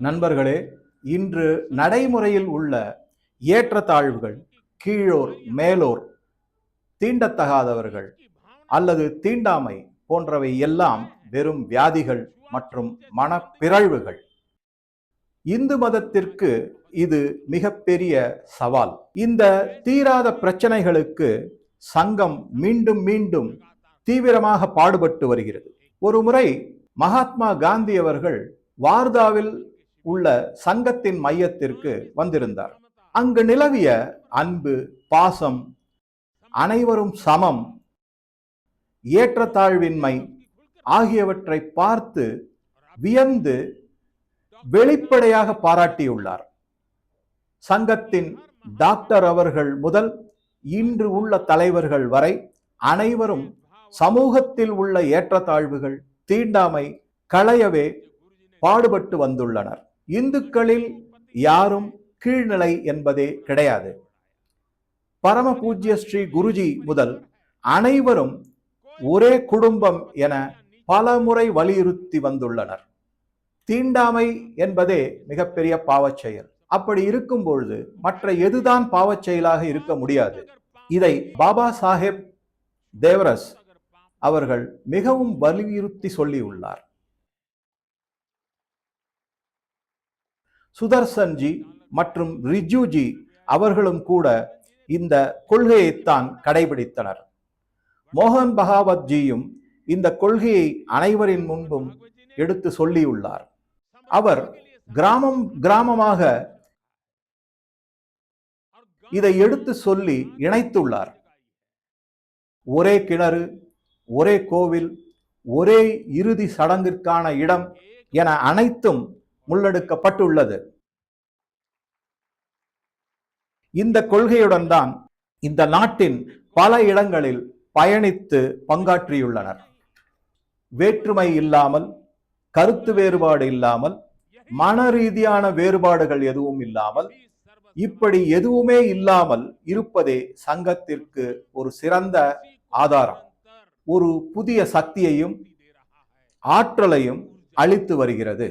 நண்பர்களே இன்று நடைமுறையில் உள்ள ஏற்றத்தாழ்வுகள் கீழோர் மேலோர் தீண்டத்தகாதவர்கள் அல்லது தீண்டாமை போன்றவை எல்லாம் வெறும் வியாதிகள் மற்றும் மனப்பிறழ்வுகள். இந்து மதத்திற்கு இது மிகப்பெரிய சவால். இந்த தீராத பிரச்சனைகளுக்கு சங்கம் மீண்டும் மீண்டும் தீவிரமாக பாடுபட்டு வருகிறது. ஒரு முறை மகாத்மா காந்தி அவர்கள் வார்தாவில் உள்ள சங்கத்தின் மையத்திற்கு வந்திருந்தார். அங்கு நிலவிய அன்பு பாசம் அனைவரும் சமம். ஏற்றத்தாழ்வின்மை ஆகியவற்றை பார்த்து வியந்து வெளிப்படையாக பாராட்டியுள்ளார். சங்கத்தின் டாக்டர் அவர்கள் முதல் இன்று உள்ள தலைவர்கள் வரை அனைவரும் சமூகத்தில் உள்ள ஏற்றத்தாழ்வுகள் தீண்டாமை களையவே பாடுபட்டு வந்துள்ளனர். இந்துக்களில் யாரும் கீழ்நிலை என்பதே கிடையாது. பரம பூஜ்ய ஸ்ரீ குருஜி முதல் அனைவரும் ஒரே குடும்பம் என பலமுறை வலியுறுத்தி வந்துள்ளனர். தீண்டாமை என்பதே மிகப்பெரிய பாவச் செயல் அப்படி இருக்கும் பொழுது மற்ற எதுதான் பாவச் செயலாக இருக்க முடியாது. இதை பாபா சாஹேப் தேவரஸ் அவர்கள் மிகவும் வலியுறுத்தி சொல்லியுள்ளார். சுதர்சன்ஜி மற்றும் ரிஜுஜி அவர்களும் கூட இந்த கொள்கையைத்தான் கடைபிடித்தனர். மோகன் பகாவத்ஜியும் இந்த கொள்கையை அனைவரின் முன்பும் எடுத்து சொல்லியுள்ளார். அவர் கிராமம் கிராமமாக இதை எடுத்து சொல்லி இணைத்துள்ளார். ஒரே கிணறு ஒரே கோவில் ஒரே இறுதி சடங்கிற்கான இடம் என அனைத்தும் முள்ளெடுக்கப்பட்டுள்ளது. இந்த கொள்கையுடன் தான் இந்த நாட்டின் பல இடங்களில் பயணித்து பங்காற்றியுள்ளனர். வேற்றுமை இல்லாமல் கருத்து வேறுபாடு இல்லாமல் மன ரீதியான வேறுபாடுகள் எதுவும் இல்லாமல் இப்படி எதுவுமே இல்லாமல் இருப்பதே சங்கத்திற்கு ஒரு சிறந்த ஆதாரம். ஒரு புதிய சக்தியையும் ஆற்றலையும் அளித்து வருகிறது.